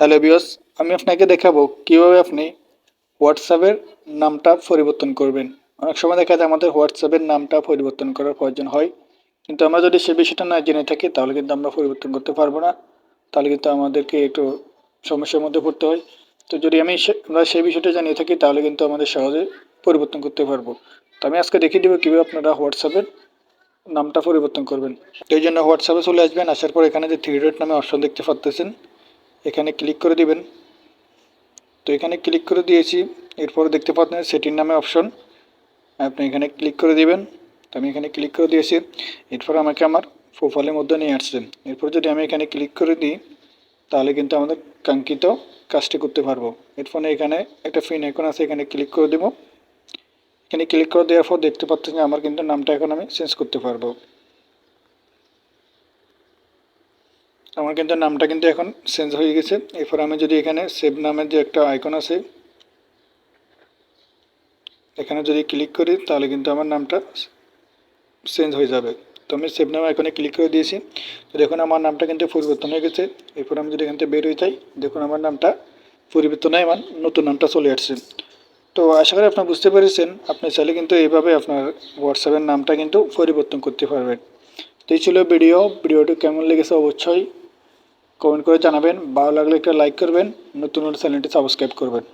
Hello বিয়স আমি আপনাকে দেখাবো কীভাবে আপনি হোয়াটসঅ্যাপের নামটা পরিবর্তন করবেন। অনেক সময় দেখা যায় আমাদের হোয়াটসঅ্যাপের নামটা পরিবর্তন করার প্রয়োজন হয়, কিন্তু আমরা যদি সে বিষয়টা না জেনে থাকি, তাহলে কিন্তু আমরা পরিবর্তন করতে পারব না। তাহলে কিন্তু আমাদেরকে একটু সমস্যার মধ্যে পড়তে হয়। তো যদি আমি আমরা সেই বিষয়টা জানিয়ে থাকি, তাহলে কিন্তু আমাদের সহজে পরিবর্তন করতে পারব। তো আমি আজকে দেখিয়ে দেবো কীভাবে আপনারা হোয়াটসঅ্যাপের নামটা পরিবর্তন করবেন। তো এই জন্য হোয়াটসঅ্যাপে চলে আসবেন, আসার পর এখানে যে থ্রি ডট নামে অপশন দেখতে পাচ্তেছেন এখানে ক্লিক করে দিবেন। তো এখানে ক্লিক করে দিয়েছি। এরপর দেখতে পাচ্ছেন সেটির নামে অপশন আপনি এখানে ক্লিক করে দিবেন। তো আমি এখানে ক্লিক করে দিয়েছি। এরপর আমাকে আমার প্রোফাইলের মধ্যে নিয়ে আসছেন এরপর যদি আমি এখানে ক্লিক করে দিই, তাহলে কিন্তু আমাদের কাঙ্ক্ষিত কাজটি করতে পারব। এরপরে এখানে একটা ফিন আইকন আছে, এখানে ক্লিক করে দেবো। এখানে ক্লিক করে দেওয়ার পর দেখতে পাচ্ছেন যে আমার কিন্তু নামটা এখন আমি চেঞ্জ করতে পারব। আমার কিন্তু নামটা কিন্তু এখন চেঞ্জ হয়ে গেছে। এরপর আমি যদি এখানে সেভ নামের যে একটা আইকন আছে, এখানে যদি ক্লিক করি, তাহলে কিন্তু আমার নামটা চেঞ্জ হয়ে যাবে। তো আমি সেভ নামে আইকনে ক্লিক করে দিয়েছি। তো দেখুন, আমার নামটা কিন্তু পরিবর্তন হয়ে গেছে। এরপর আমি যদি এখান থেকে বের হয়ে যাই, দেখুন আমার নামটা পরিবর্তন হয়ে আমার নতুন নামটা চলে আসছে। তো আশা করি আপনারা বুঝতে পেরেছেন, আপনি চাইলে কিন্তু এইভাবে আপনার হোয়াটসঅ্যাপের নামটা কিন্তু পরিবর্তন করতে পারবেন। তো এই ছিল ভিডিও। ভিডিওটি কেমন লেগেছে? অবশ্যই কমেন্ট করে জানাবেন ভালো লাগলে একটা লাইক করবেন নতুন নতুন চ্যানেলটি সাবস্ক্রাইব করবেন।